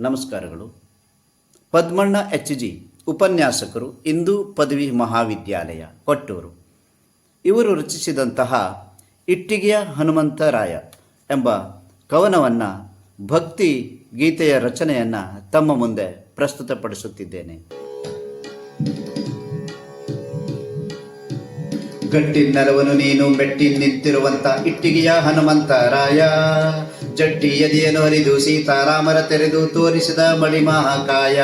ನಮಸ್ಕಾರಗಳು. Padmanna H G ಉಪನ್ಯಾಸಕರು ಹಿಂದೂ ಪದವಿ ಮಹಾವಿದ್ಯಾಲಯ, ಕೊಟ್ಟೂರು. ಇವರು ರಚಿಸಿದಂತಹ ಇಟ್ಟಿಗೆಯ ಹನುಮಂತರಾಯ ಎಂಬ ಕವನವನ್ನು ಭಕ್ತಿ ಗೀತೆಯ ರಚನೆಯನ್ನು ತಮ್ಮ ಮುಂದೆ ಪ್ರಸ್ತುತಪಡಿಸುತ್ತಿದ್ದೇನೆ. ಗಟ್ಟಿ ನೆಲವನು ನೀನು ಮೆಟ್ಟಿ ನಿಂತಿರುವಂತ ಇಟ್ಟಿಗೆಯ ಹನುಮಂತ ರಾಯ ಜಟ್ಟಿ ಎದೆಯನ್ನು ಹರಿದು ಸೀತಾರಾಮರ ತೆರೆದು ತೋರಿಸಿದ ಮಳಿ ಮಹಾಕಾಯ.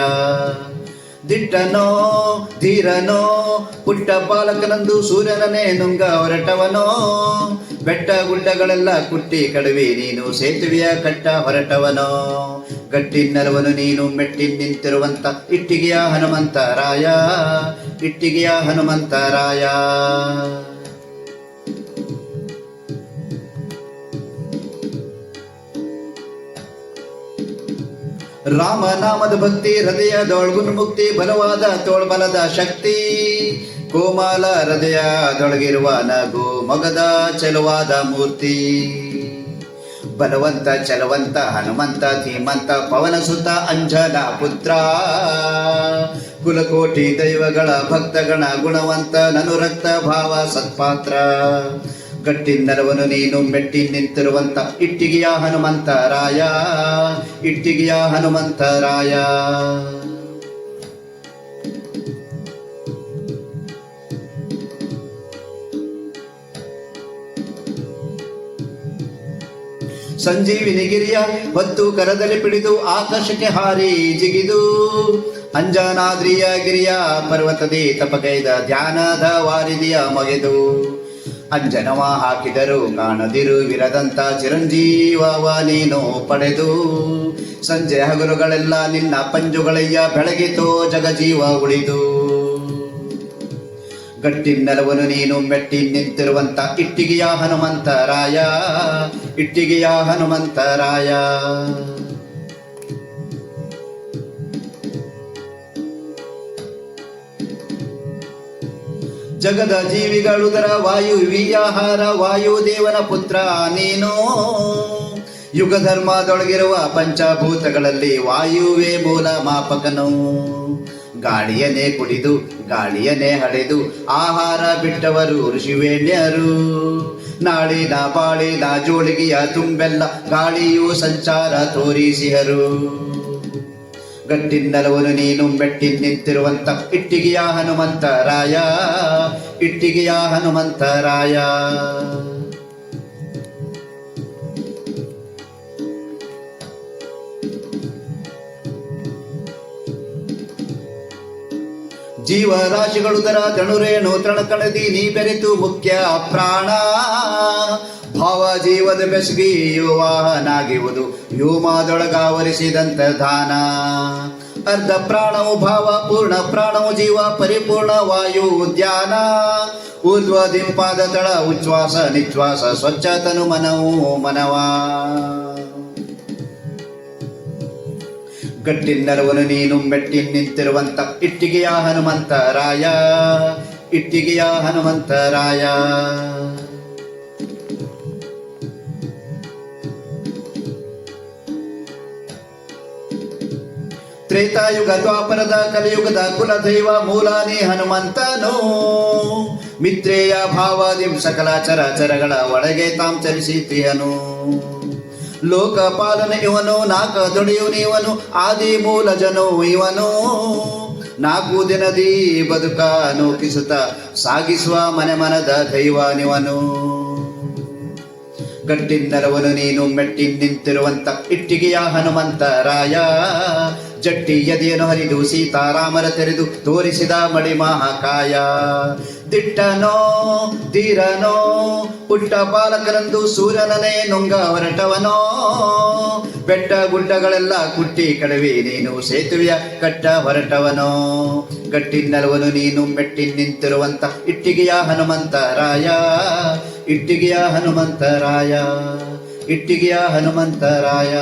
ದಿಟ್ಟನೋ, ಧೀರನೋ, ಪುಟ್ಟ ಬಾಲಕನಂದು ಸೂರ್ಯನೇ ನುಂಗ ಹೊರಟವನೋ. ಬೆಟ್ಟ ಗುಡ್ಡಗಳೆಲ್ಲ ಕುಟ್ಟಿ ಕಡುವೆ ನೀನು ಸೇತುವೆಯ ಕಟ್ಟ ಹೊರಟವನೋ. ಗಟ್ಟಿ ನೆಲವನು ನೀನು ಮೆಟ್ಟಿ ನಿಂತಿರುವಂತ ಇಟ್ಟಿಗೆಯ ಹನುಮಂತ ರಾಯ ಇಟ್ಟಿಗೆಯ ಹನುಮಂತರಾಯ. ರಾಮನಾಮದ ಭಕ್ತಿ ಹೃದಯದೊಳಗುನ್ ಮುಕ್ತಿ ಬಲವಾದ ತೋಳ್ಬಲದ ಶಕ್ತಿ. ಕೋಮಾಲ ಹೃದಯದೊಳಗಿರುವ ನಗು ಮೊಗದ ಚೆಲುವಾದ ಮೂರ್ತಿ. ಬಲವಂತ ಚಲವಂತ ಹನುಮಂತ ಧೀಮಂತ ಪವನ ಸುತ ಅಂಜನ ಪುತ್ರ. ಕುಲಕೋಟಿ ದೈವಗಳ ಭಕ್ತಗಣ ಗುಣವಂತ ನನು ರಕ್ತ ಭಾವ ಸತ್ಪಾತ್ರ. ಗಟ್ಟಿ ನೆಲವನು ನೀನು ಮೆಟ್ಟಿ ನಿಂತಿರುವಂತ ಇಟ್ಟಿಗೆಯ ಹನುಮಂತರಾಯ ಇಟ್ಟಿಗೆಯ ಹನುಮಂತರಾಯ. ಸಂಜೀವಿನಿಗಿರಿಯ ಹೊತ್ತು ಕರದಲ್ಲಿ ಪಿಡಿದು ಆಕಾಶಕ್ಕೆ ಹಾರಿ ಜಿಗಿದು, ಅಂಜನಾದ್ರಿಯ ಗಿರಿಯ ಪರ್ವತದಿ ತಪಗೈದ ಧ್ಯಾನದ ವಾರಿದಿಯ ಮೊಗೆದು. ಅಂಜನವ ಹಾಕಿದರು ಕಾಣದಿರು ವಿರದಂತ ಚಿರಂಜೀವವ ನೀನು ಪಡೆದು. ಸಂಜೆ ಹಗರುಗಳೆಲ್ಲ ನಿನ್ನ ಪಂಜುಗಳಯ್ಯ ಬೆಳಗಿತೋ ಜಗಜೀವ ಉಳಿದು. ಗಟ್ಟಿ ನೆಲವನು ನೀನು ಮೆಟ್ಟಿ ನಿಂತಿರುವಂತ ಇಟ್ಟಿಗೆಯ ಹನುಮಂತರಾಯ ಇಟ್ಟಿಗೆಯ ಹನುಮಂತರಾಯ. ಜಗದ ಜೀವಿಗಳುದರ ವಾಯು ವಿಯಾಹಾರ ವಾಯುದೇವನ ಪುತ್ರ ನೀನು. ಯುಗ ಧರ್ಮದೊಳಗಿರುವ ಪಂಚಭೂತಗಳಲ್ಲಿ ವಾಯುವೇ ಮೂಲ ಮಾಪಕನು. ಗಾಳಿಯನ್ನೇ ಕುಡಿದು ಗಾಳಿಯನೇ ಹಡೆದು ಆಹಾರ ಬಿಟ್ಟವರು ಋಷಿವೇಣ್ಯರು. ನಾಳಿನ ಬಾಳಿನ ಜೋಳಿಗೆಯ ತುಂಬೆಲ್ಲ ಗಾಳಿಯು ಸಂಚಾರ ತೋರಿಸಿಹರು ಗಟ್ಟಿನೆಲವನು ನೀನು ಮೆಟ್ಟಿ ನಿಂತಿರುವಂತ ಇಟ್ಟಿಗೆಯ ಹನುಮಂತರಾಯ ಇಟ್ಟಿಗೆಯ ಹನುಮಂತರಾಯ ಜೀವರಾಶಿಗಳು ದರ ತಣುರೇಣು ತಣಕಣದಿ ನೀ ಬೆರೆತು ಮುಖ್ಯ ಪ್ರಾಣ. ಜೀವದ ಬೆಸಗಿ ವಾಹನಾಗಿವುದು ವ್ಯೋಮದೊಳಗಾವರಿಸಿದಂತ ದಾನ. ಅರ್ಧ ಪ್ರಾಣವು ಭಾವ, ಪೂರ್ಣ ಪ್ರಾಣವು ಜೀವ, ಪರಿಪೂರ್ಣ ವಾಯು ಉದ್ಯಾನ. ಊರ್ಧ್ವ ದಿಂಪಾದ ತಳ, ಉಚ್ಛ್ವಾಸ ನಿಶ್ವಾಸ ಸ್ವಚ್ಛತನು ಮನವು, ಮನವಾ. ಗಟ್ಟಿ ನೆರವನು ನೀನು ಮೆಟ್ಟಿ ನಿಂತಿರುವಂತ ಇಟ್ಟಿಗೆಯ ಹನುಮಂತರಾಯ ಇಟ್ಟಿಗೆಯ ಹನುಮಂತರಾಯ ತ್ರೇತಾಯುಗ ದ್ವಾಪರದ ಕಲಿಯುಗದ ಕುಲದೈವ ಮೂಲಾನಿ ಹನುಮಂತನು. ಮಿತ್ರೇಯ ಭಾವಾದಿಂ ಸಕಲ ಚರಾಚರಗಳ ಒಳಗೆ ತಾಂ ಚಲಿಸಿತಿಯನು ಲೋಕಪಾಲನ ಇವನು, ನಾಕ ದುಡಿಯು ನೀವನು, ಆದಿ ಮೂಲಜನು ಇವನು. ನಾಲ್ಕು ದಿನದಿ ಬದುಕ ನೂಕಿಸುತ್ತ ಸಾಗಿಸುವ ಮನೆ ಮನದ ದೈವನಿವನು. ಗಟ್ಟಿನೆರವನು ನೀನು ಮೆಟ್ಟಿ ನಿಂತಿರುವಂತ ಇಟ್ಟಿಗೆಯ ಹನುಮಂತರಾಯ ಜಟ್ಟಿ ಎದೆಯನ್ನು ಹರಿದು ಸೀತಾರಾಮರ ತೆರೆದು ತೋರಿಸಿದ ಮಡಿ ಮಹಾಕಾಯ. ದಿಟ್ಟನೋ, ಧೀರನೋ, ಪುಟ್ಟ ಸೂರ್ಯನನೇ ನುಂಗ ಹೊರಟವನೋ. ಬೆಟ್ಟ ಗುಡ್ಡಗಳೆಲ್ಲ ಕುಟ್ಟಿ ಕಡವಿ ನೀನು ಸೇತುವೆಯ ಕಟ್ಟ ಹೊರಟವನೋ. ಗಟ್ಟಿನಲ್ವನು ನೀನು ಮೆಟ್ಟಿ ನಿಂತಿರುವಂತ ಇಟ್ಟಿಗೆಯ ಹನುಮಂತರಾಯ ಇಟ್ಟಿಗೆಯ ಹನುಮಂತರಾಯ ಇಟ್ಟಿಗೆಯ ಹನುಮಂತರಾಯ